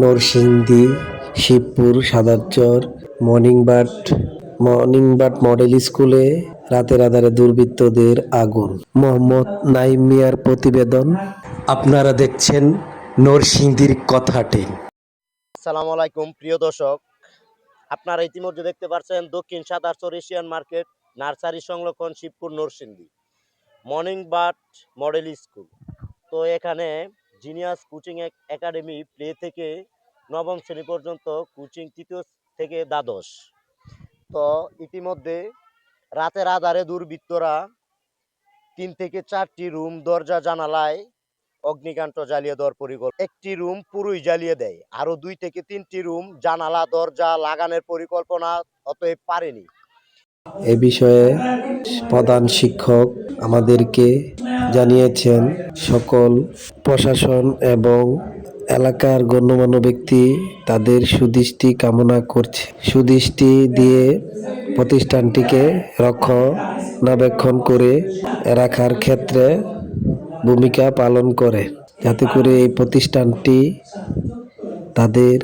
Narsingdi, Shibpur Sadarchar morning bird morning bird model স্কুলে রাতের আধারে দুর্বৃত্তদের আগুন। মোহাম্মদ নাইম মিয়ার প্রতিবেদন। আপনারা দেখছেন নরসিংদীর কথাটি। আসসালামু আলাইকুম, প্রিয় দর্শক। আপনারা ইতিমধ্যে দেখতে পাচ্ছেন দক্ষিণ সাতারচর এশিয়ান মার্কেট নার্সারি সংলগ্ন Shibpur Narsingdi morning bird model school. তো এখানে জিনিয়াস কোচিং একাডেমি প্লে থেকে নবম শ্রেণি পর্যন্ত কোচিং তৃতীয় থেকে দ্বাদশ। তো ইতিমধ্যে রাতের আধারে দুর্বৃত্তরা তিন থেকে চারটি রুম, দরজা, জানালায় অগ্নিকাণ্ড জ্বালিয়ে দেওয়ার পরিকল্পনা একটি রুম পুরোই জ্বালিয়ে দেয় আরও দুই থেকে তিনটি রুম, জানালা, দরজা লাগানোর পরিকল্পনা অতএব পারেনি। এ বিষয়ে প্রধান শিক্ষক আমাদেরকে জানিয়েছেন, সকল প্রশাসন এবং এলাকার গণ্যমান্য ব্যক্তি তাদের সুদৃষ্টি কামনা করছে। সুদৃষ্টি দিয়ে প্রতিষ্ঠানটিকে রক্ষণাবেক্ষণ করে রাখার ক্ষেত্রে ভূমিকা পালন করে। যাতে করে এই প্রতিষ্ঠানটি তাদের